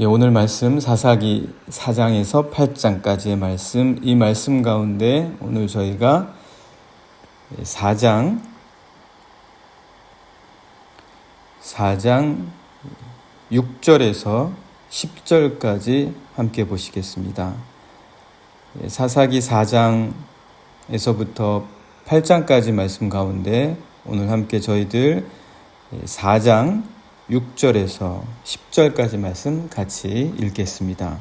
예, 오늘 말씀 사사기 4장에서 8장까지의 말씀, 이 말씀 가운데 오늘 저희가 4장 4장 6절에서 10절까지 함께 보시겠습니다. 예, 사사기 4장에서부터 8장까지 말씀 가운데 오늘 함께 저희들 4장 6절에서 10절까지 말씀 같이 읽겠습니다.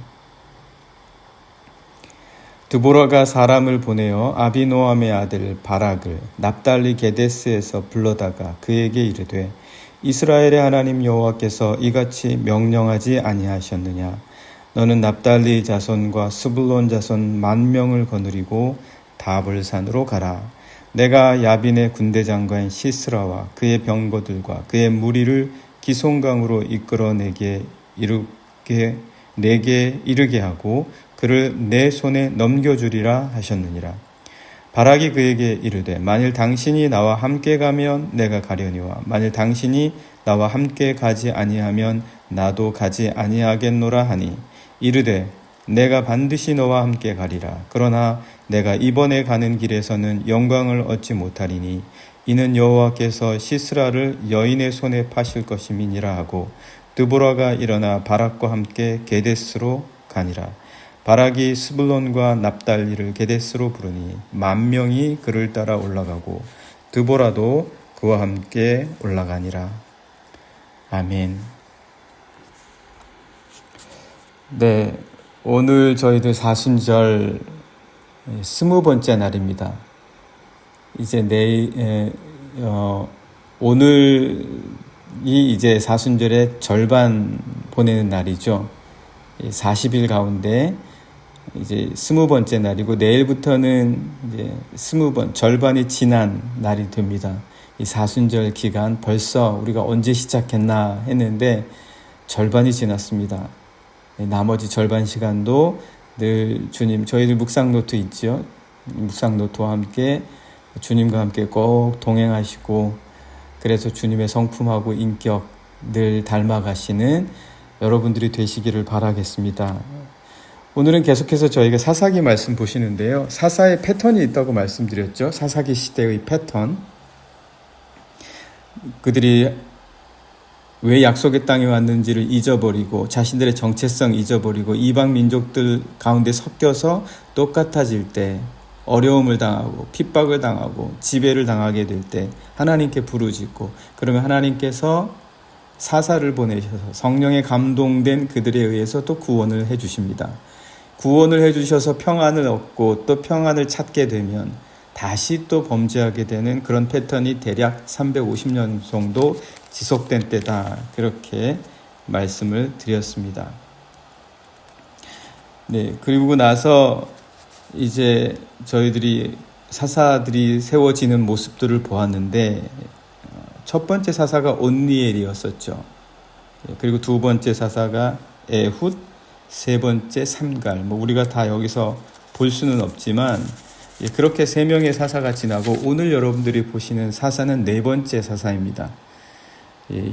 드보라가 사람을 보내어 아비노함의 아들 바락을 납달리 게데스에서 불러다가 그에게 이르되 이스라엘의 하나님 여호와께서 이같이 명령하지 아니하셨느냐 너는 납달리 자손과 스불론 자손 만 명을 거느리고 다볼산으로 가라 내가 야빈의 군대 장관 시스라와 그의 병거들과 그의 무리를 기송강으로 이끌어내게 이르게 내게 이르게 하고 그를 내 손에 넘겨주리라 하셨느니라. 바락이 그에게 이르되 만일 당신이 나와 함께 가면 내가 가려니와 만일 당신이 나와 함께 가지 아니하면 나도 가지 아니하겠노라 하니 이르되 내가 반드시 너와 함께 가리라. 그러나 내가 이번에 가는 길에서는 영광을 얻지 못하리니 이는 여호와께서 시스라를 여인의 손에 파실 것임이니라 하고 드보라가 일어나 바락과 함께 게데스로 가니라. 바락이 스불론과 납달리를 게데스로 부르니 만 명이 그를 따라 올라가고 드보라도 그와 함께 올라가니라. 아멘. 네, 오늘 저희들 사순절 스무 번째 날입니다. 이제 내일 에, 어, 오늘이 이제 사순절의 절반 보내는 날이죠. 40일 가운데 이제 스무 번째 날이고 내일부터는 이제 스무 번 절반이 지난 날이 됩니다. 이 사순절 기간 벌써 우리가 언제 시작했나 했는데 절반이 지났습니다. 나머지 절반 시간도 늘 주님 저희들 묵상 노트 있죠. 묵상 노트와 함께 주님과 함께 꼭 동행하시고 그래서 주님의 성품하고 인격 늘 닮아가시는 여러분들이 되시기를 바라겠습니다. 오늘은 계속해서 저희가 사사기 말씀 보시는데요. 사사의 패턴이 있다고 말씀드렸죠. 사사기 시대의 패턴. 그들이 왜 약속의 땅에 왔는지를 잊어버리고 자신들의 정체성 잊어버리고 이방 민족들 가운데 섞여서 똑같아질 때 어려움을 당하고 핍박을 당하고 지배를 당하게 될 때 하나님께 부르짖고 그러면 하나님께서 사사를 보내셔서 성령에 감동된 그들에 의해서 또 구원을 해 주십니다. 구원을 해 주셔서 평안을 얻고 또 평안을 찾게 되면 다시 또 범죄하게 되는 그런 패턴이 대략 350년 정도 지속된 때다. 그렇게 말씀을 드렸습니다. 네, 그리고 나서 이제 저희들이 사사들이 세워지는 모습들을 보았는데 첫 번째 사사가 온니엘이었었죠. 그리고 두 번째 사사가 에훗, 세 번째 삼갈. 뭐 우리가 다 여기서 볼 수는 없지만 그렇게 세 명의 사사가 지나고 오늘 여러분들이 보시는 사사는 네 번째 사사입니다.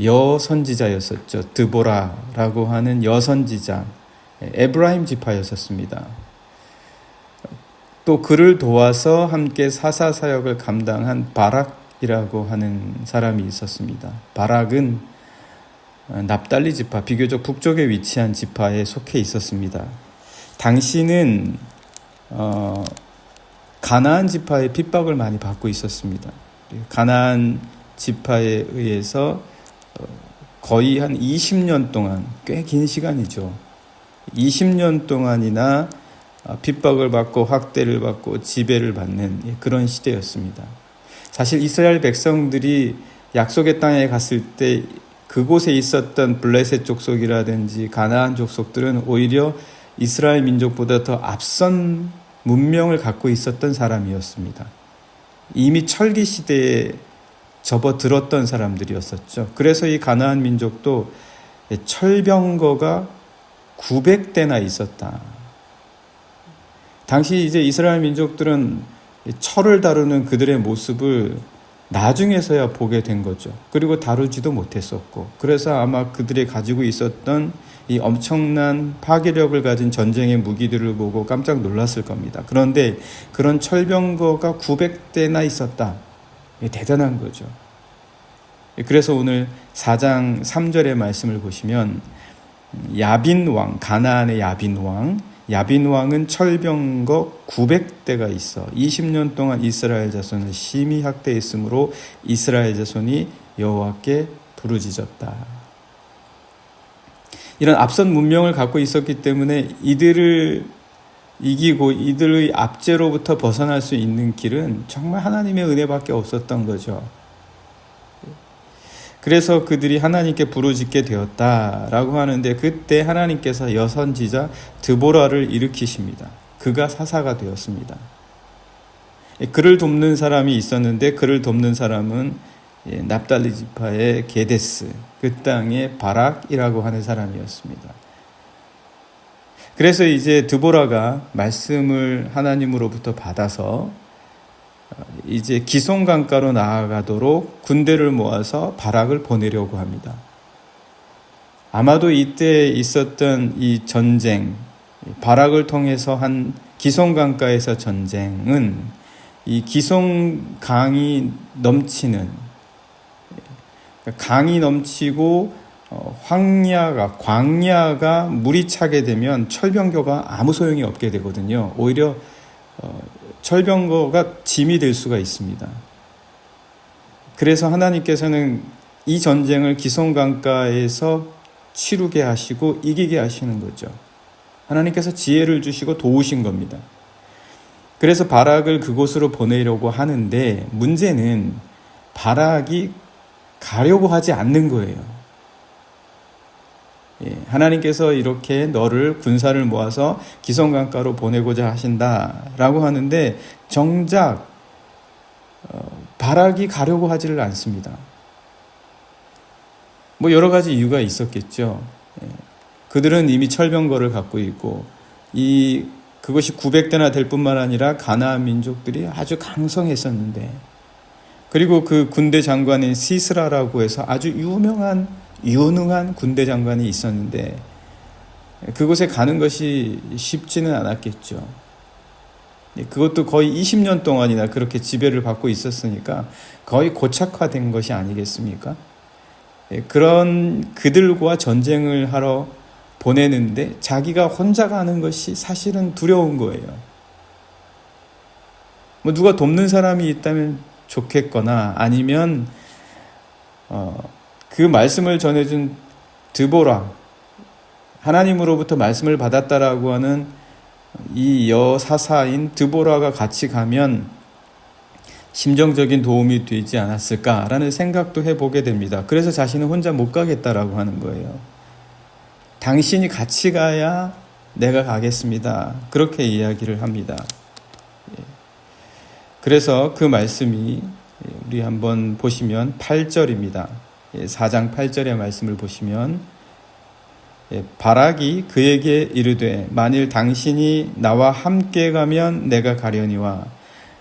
여 선지자였었죠. 드보라라고 하는 여 선지자. 에브라임 지파였었습니다. 또 그를 도와서 함께 사사 사역을 감당한 바락이라고 하는 사람이 있었습니다. 바락은 납달리 지파, 비교적 북쪽에 위치한 지파에 속해 있었습니다. 당시는 어, 가나안 지파의 핍박을 많이 받고 있었습니다. 가나안 지파에 의해서 어, 거의 한 20년 동안 꽤 긴 시간이죠. 20년 동안이나 아, 핍박을 받고 확대를 받고 지배를 받는 그런 시대였습니다. 사실 이스라엘 백성들이 약속의 땅에 갔을 때 그곳에 있었던 블레셋 족속이라든지 가나안 족속들은 오히려 이스라엘 민족보다 더 앞선 문명을 갖고 있었던 사람이었습니다. 이미 철기 시대에 접어들었던 사람들이었었죠. 그래서 이 가나안 민족도 철병거가 900대나 있었다. 당시 이제 이스라엘 민족들은 철을 다루는 그들의 모습을 나중에서야 보게 된 거죠. 그리고 다루지도 못했었고. 그래서 아마 그들이 가지고 있었던 이 엄청난 파괴력을 가진 전쟁의 무기들을 보고 깜짝 놀랐을 겁니다. 그런데 그런 철병거가 900대나 있었다. 대단한 거죠. 그래서 오늘 4장 3절의 말씀을 보시면 야빈 왕, 가나안의 야빈 왕, 야빈 왕은 철병거 900대가 있어 20년 동안 이스라엘 자손을 심히 학대했으므로 이스라엘 자손이 여호와께 부르짖었다. 이런 앞선 문명을 갖고 있었기 때문에 이들을 이기고 이들의 압제로부터 벗어날 수 있는 길은 정말 하나님의 은혜밖에 없었던 거죠. 그래서 그들이 하나님께 부르짖게 되었다라고 하는데 그때 하나님께서 여선지자 드보라를 일으키십니다. 그가 사사가 되었습니다. 그를 돕는 사람이 있었는데 그를 돕는 사람은 예, 납달리 지파의 게데스 그 땅의 바락이라고 하는 사람이었습니다. 그래서 이제 드보라가 말씀을 하나님으로부터 받아서 이제 기송강가로 나아가도록 군대를 모아서 바락을 보내려고 합니다. 아마도 이때 있었던 이 전쟁, 바락을 통해서 한 기송강가에서 전쟁은 이 기송강이 넘치는 강이 넘치고 어, 황야가 광야가 물이 차게 되면 철병교가 아무 소용이 없게 되거든요. 오히려 어, 철병거가 짐이 될 수가 있습니다. 그래서 하나님께서는 이 전쟁을 기성강가에서 치르게 하시고 이기게 하시는 거죠. 하나님께서 지혜를 주시고 도우신 겁니다. 그래서 바락을 그곳으로 보내려고 하는데 문제는 바락이 가려고 하지 않는 거예요. 예, 하나님께서 이렇게 너를 군사를 모아서 기성강가로 보내고자 하신다라고 하는데 정작 어, 바락이 가려고 하지를 않습니다. 뭐 여러 가지 이유가 있었겠죠. 예, 그들은 이미 철병거를 갖고 있고 이 그것이 900대나 될 뿐만 아니라 가나안 민족들이 아주 강성했었는데 그리고 그 군대 장관인 시스라라고 해서 아주 유명한 유능한 군대 장관이 있었는데 그곳에 가는 것이 쉽지는 않았겠죠. 그것도 거의 20년 동안이나 그렇게 지배를 받고 있었으니까 거의 고착화된 것이 아니겠습니까? 예, 그런 그들과 전쟁을 하러 보내는데 자기가 혼자 가는 것이 사실은 두려운 거예요. 뭐 누가 돕는 사람이 있다면 좋겠거나 아니면 어, 그 말씀을 전해준 드보라 하나님으로부터 말씀을 받았다라고 하는 이 여사사인 드보라가 같이 가면 심정적인 도움이 되지 않았을까라는 생각도 해보게 됩니다. 그래서 자신은 혼자 못 가겠다라고 하는 거예요. 당신이 같이 가야 내가 가겠습니다. 그렇게 이야기를 합니다. 예. 그래서 그 말씀이 우리 한번 보시면 8절입니다. 4장 예, 8절의 말씀을 보시면 예, 바락이 그에게 이르되 만일 당신이 나와 함께 가면 내가 가려니와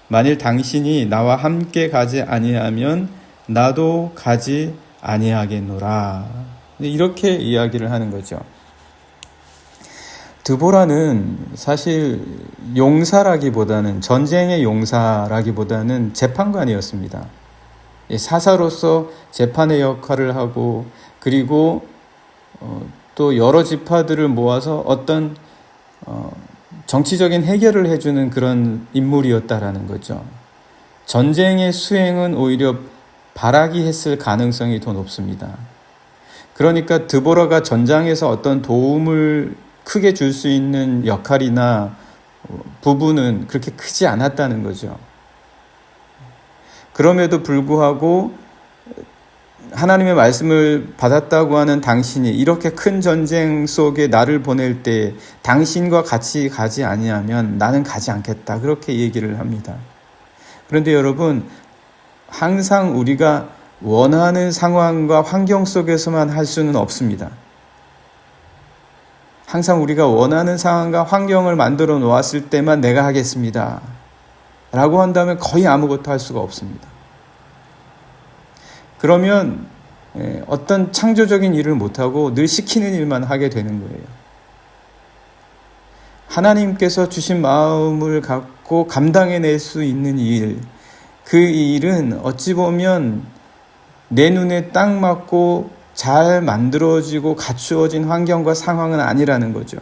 만일 당신이 나와 함께 가지 아니하면 나도 가지 아니하겠노라. 이렇게 이야기를 하는 거죠. 드보라는 사실 용사라기보다는 전쟁의 용사라기보다는 재판관이었습니다. 예, 사사로서 재판의 역할을 하고 그리고 어, 또 여러 지파들을 모아서 어떤 어, 정치적인 해결을 해주는 그런 인물이었다라는 거죠. 전쟁의 수행은 오히려 바라기 했을 가능성이 더 높습니다. 그러니까 드보라가 전장에서 어떤 도움을 크게 줄 수 있는 역할이나 부분은 그렇게 크지 않았다는 거죠. 그럼에도 불구하고 하나님의 말씀을 받았다고 하는 당신이 이렇게 큰 전쟁 속에 나를 보낼 때 당신과 같이 가지 아니하면 나는 가지 않겠다. 그렇게 얘기를 합니다. 그런데 여러분, 항상 우리가 원하는 상황과 환경 속에서만 할 수는 없습니다. 항상 우리가 원하는 상황과 환경을 만들어 놓았을 때만 내가 하겠습니다. 라고 한다면 거의 아무것도 할 수가 없습니다. 그러면 예, 어떤 창조적인 일을 못하고 늘 시키는 일만 하게 되는 거예요. 하나님께서 주신 마음을 갖고 감당해낼 수 있는 일, 그 일은 어찌 보면 내 눈에 딱 맞고 잘 만들어지고 갖추어진 환경과 상황은 아니라는 거죠.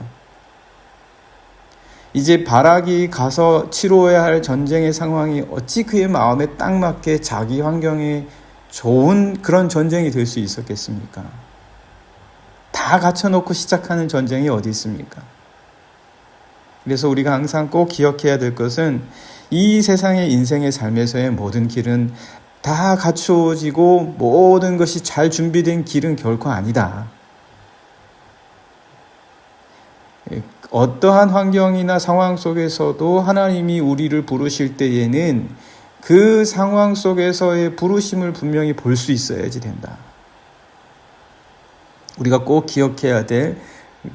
이제 바락이 가서 치러야 할 전쟁의 상황이 어찌 그의 마음에 딱 맞게 자기 환경에 좋은 그런 전쟁이 될 수 있었겠습니까? 다 갖춰놓고 시작하는 전쟁이 어디 있습니까? 그래서 우리가 항상 꼭 기억해야 될 것은 이 세상의 인생의 삶에서의 모든 길은 다 갖추어지고 모든 것이 잘 준비된 길은 결코 아니다. 어떠한 환경이나 상황 속에서도 하나님이 우리를 부르실 때에는 그 상황 속에서의 부르심을 분명히 볼 수 있어야지 된다. 우리가 꼭 기억해야 될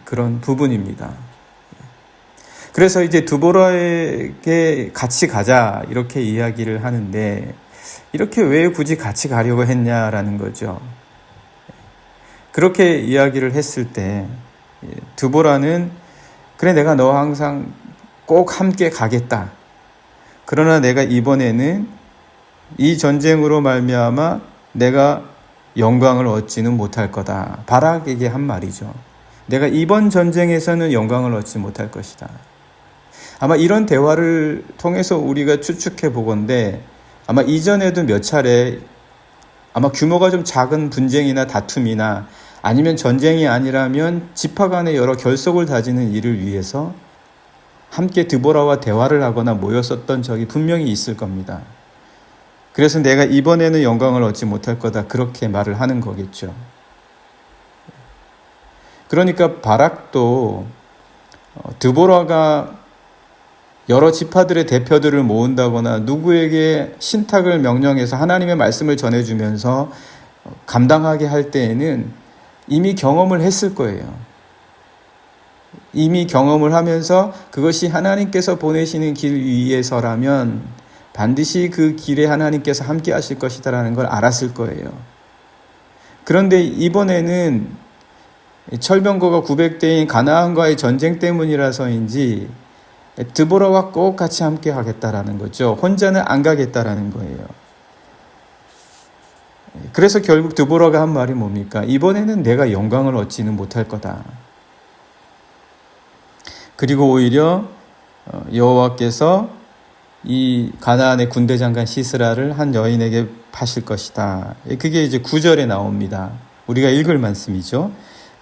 그런 부분입니다. 그래서 이제 두보라에게 같이 가자 이렇게 이야기를 하는데 이렇게 왜 굳이 같이 가려고 했냐라는 거죠. 그렇게 이야기를 했을 때 두보라는 그래 내가 너 항상 꼭 함께 가겠다. 그러나 내가 이번에는 이 전쟁으로 말미암아 내가 영광을 얻지는 못할 거다. 바락에게 한 말이죠. 내가 이번 전쟁에서는 영광을 얻지 못할 것이다. 아마 이런 대화를 통해서 우리가 추측해 보건데 아마 이전에도 몇 차례 아마 규모가 좀 작은 분쟁이나 다툼이나 아니면 전쟁이 아니라면 지파 간의 여러 결속을 다지는 일을 위해서 함께 드보라와 대화를 하거나 모였었던 적이 분명히 있을 겁니다. 그래서 내가 이번에는 영광을 얻지 못할 거다. 그렇게 말을 하는 거겠죠. 그러니까 바락도 어, 드보라가 여러 지파들의 대표들을 모은다거나 누구에게 신탁을 명령해서 하나님의 말씀을 전해주면서 감당하게 할 때에는 이미 경험을 했을 거예요. 이미 경험을 하면서 그것이 하나님께서 보내시는 길 위에서라면 반드시 그 길에 하나님께서 함께 하실 것이다라는 걸 알았을 거예요. 그런데 이번에는 철병거가 900대인 가나안과의 전쟁 때문이라서인지 드보라와 꼭 같이 함께 하겠다라는 거죠. 혼자는 안 가겠다라는 거예요. 그래서 결국 드보라가 한 말이 뭡니까? 이번에는 내가 영광을 얻지는 못할 거다. 그리고 오히려 어, 여호와께서 이 가나안의 군대 장관 시스라를 한 여인에게 파실 것이다. 그게 이제 구절에 나옵니다. 우리가 읽을 말씀이죠.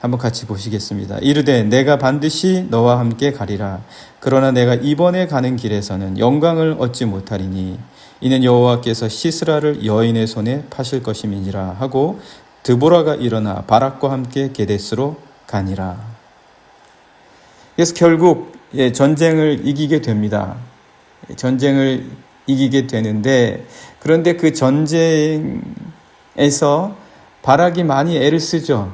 한번 같이 보시겠습니다. 이르되 내가 반드시 너와 함께 가리라. 그러나 내가 이번에 가는 길에서는 영광을 얻지 못하리니 이는 여호와께서 시스라를 여인의 손에 파실 것임이니라 하고 드보라가 일어나 바락과 함께 게데스로 가니라. 그래서 결국 예, 전쟁을 이기게 됩니다. 전쟁을 이기게 되는데 그런데 그 전쟁에서 바락이 많이 애를 쓰죠.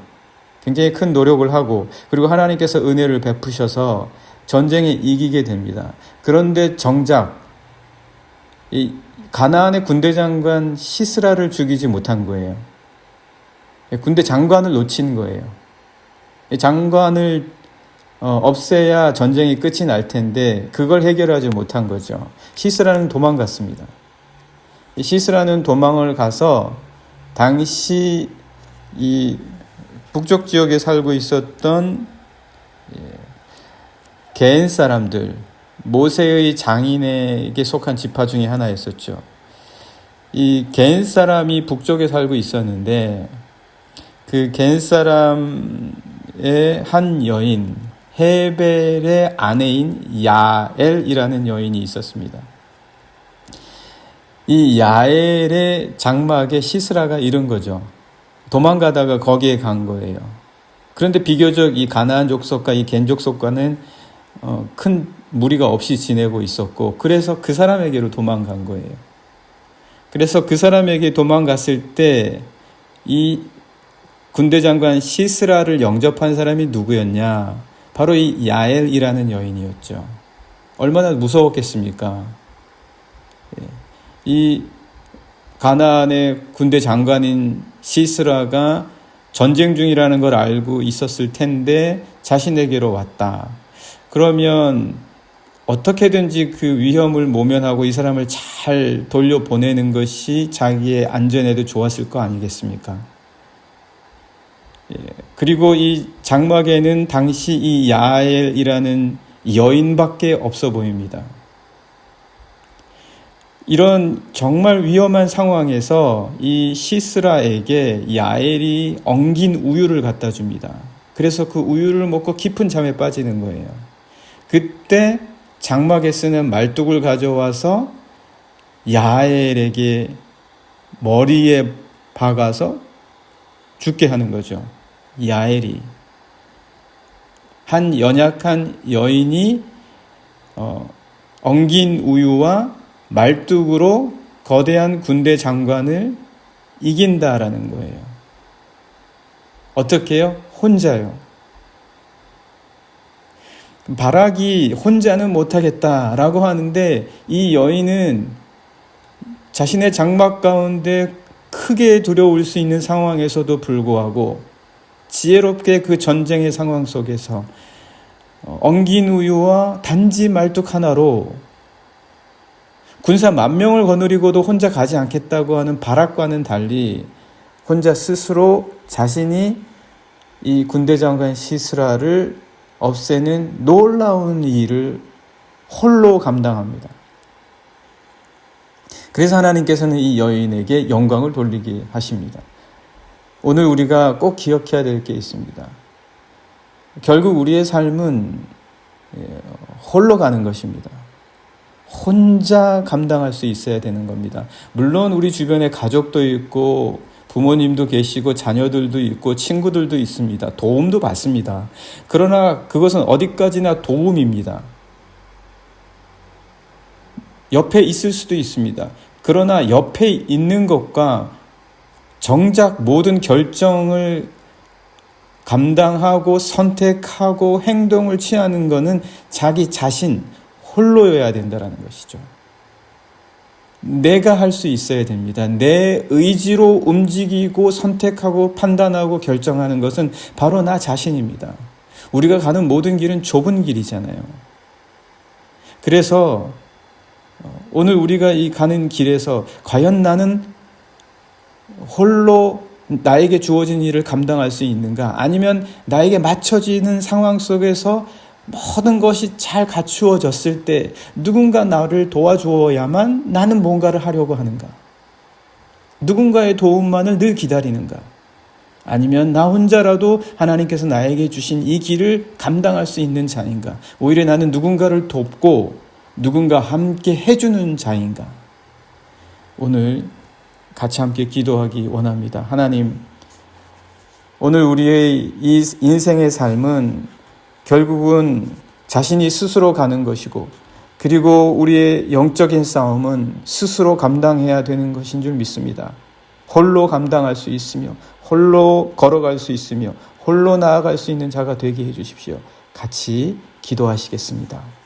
굉장히 큰 노력을 하고 그리고 하나님께서 은혜를 베푸셔서 전쟁에 이기게 됩니다. 그런데 정작 이 가나안의 군대 장관 시스라를 죽이지 못한 거예요. 군대 장관을 놓친 거예요. 장관을 어, 없애야 전쟁이 끝이 날 텐데 그걸 해결하지 못한 거죠. 시스라는 도망갔습니다. 시스라는 도망을 가서 당시 이 북쪽 지역에 살고 있었던 예, 개인 사람들, 모세의 장인에게 속한 지파 중에 하나였었죠. 이 개인 사람이 북쪽에 살고 있었는데 그 개인 사람의 한 여인 헤벨의 아내인 야엘이라는 여인이 있었습니다. 이 야엘의 장막에 시스라가 이른 거죠. 도망가다가 거기에 간 거예요. 그런데 비교적 이 가나안 족속과 이 겐 족속과는 어, 큰 무리가 없이 지내고 있었고 그래서 그 사람에게로 도망간 거예요. 그래서 그 사람에게 도망갔을 때 이 군대 장관 시스라를 영접한 사람이 누구였냐? 바로 이 야엘이라는 여인이었죠. 얼마나 무서웠겠습니까? 예. 이 가나안의 군대 장관인 시스라가 전쟁 중이라는 걸 알고 있었을 텐데 자신에게로 왔다. 그러면 어떻게든지 그 위험을 모면하고 이 사람을 잘 돌려보내는 것이 자기의 안전에도 좋았을 거 아니겠습니까? 예, 그리고 이 장막에는 당시 이 야엘이라는 여인밖에 없어 보입니다. 이런 정말 위험한 상황에서 이 시스라에게 야엘이 엉긴 우유를 갖다 줍니다. 그래서 그 우유를 먹고 깊은 잠에 빠지는 거예요. 그때 장막에 쓰는 말뚝을 가져와서 야엘에게 머리에 박아서 죽게 하는 거죠. 야엘이. 한 연약한 여인이 어, 엉긴 우유와 말뚝으로 거대한 군대 장관을 이긴다라는 거예요. 어떻게요? 혼자요. 바락이 혼자는 못하겠다라고 하는데 이 여인은 자신의 장막 가운데 크게 두려울 수 있는 상황에서도 불구하고 지혜롭게 그 전쟁의 상황 속에서 엉긴 우유와 단지 말뚝 하나로 군사 만 명을 거느리고도 혼자 가지 않겠다고 하는 바락과는 달리 혼자 스스로 자신이 이 군대 장관 시스라를 없애는 놀라운 일을 홀로 감당합니다. 그래서 하나님께서는 이 여인에게 영광을 돌리게 하십니다. 오늘 우리가 꼭 기억해야 될 게 있습니다. 결국 우리의 삶은 예, 홀로 가는 것입니다. 혼자 감당할 수 있어야 되는 겁니다. 물론 우리 주변에 가족도 있고 부모님도 계시고 자녀들도 있고 친구들도 있습니다. 도움도 받습니다. 그러나 그것은 어디까지나 도움입니다. 옆에 있을 수도 있습니다. 그러나 옆에 있는 것과 정작 모든 결정을 감당하고 선택하고 행동을 취하는 것은 자기 자신 홀로여야 된다라는 것이죠. 내가 할 수 있어야 됩니다. 내 의지로 움직이고 선택하고 판단하고 결정하는 것은 바로 나 자신입니다. 우리가 가는 모든 길은 좁은 길이잖아요. 그래서 오늘 우리가 이 가는 길에서 과연 나는 홀로 나에게 주어진 일을 감당할 수 있는가? 아니면 나에게 맞춰지는 상황 속에서 모든 것이 잘 갖추어졌을 때 누군가 나를 도와주어야만 나는 뭔가를 하려고 하는가? 누군가의 도움만을 늘 기다리는가? 아니면 나 혼자라도 하나님께서 나에게 주신 이 길을 감당할 수 있는 자인가? 오히려 나는 누군가를 돕고 누군가 함께 해주는 자인가? 오늘 같이 함께 기도하기 원합니다. 하나님, 오늘 우리의 이 인생의 삶은 결국은 자신이 스스로 가는 것이고, 그리고 우리의 영적인 싸움은 스스로 감당해야 되는 것인 줄 믿습니다. 홀로 감당할 수 있으며, 홀로 걸어갈 수 있으며, 홀로 나아갈 수 있는 자가 되게 해 주십시오. 같이 기도하시겠습니다.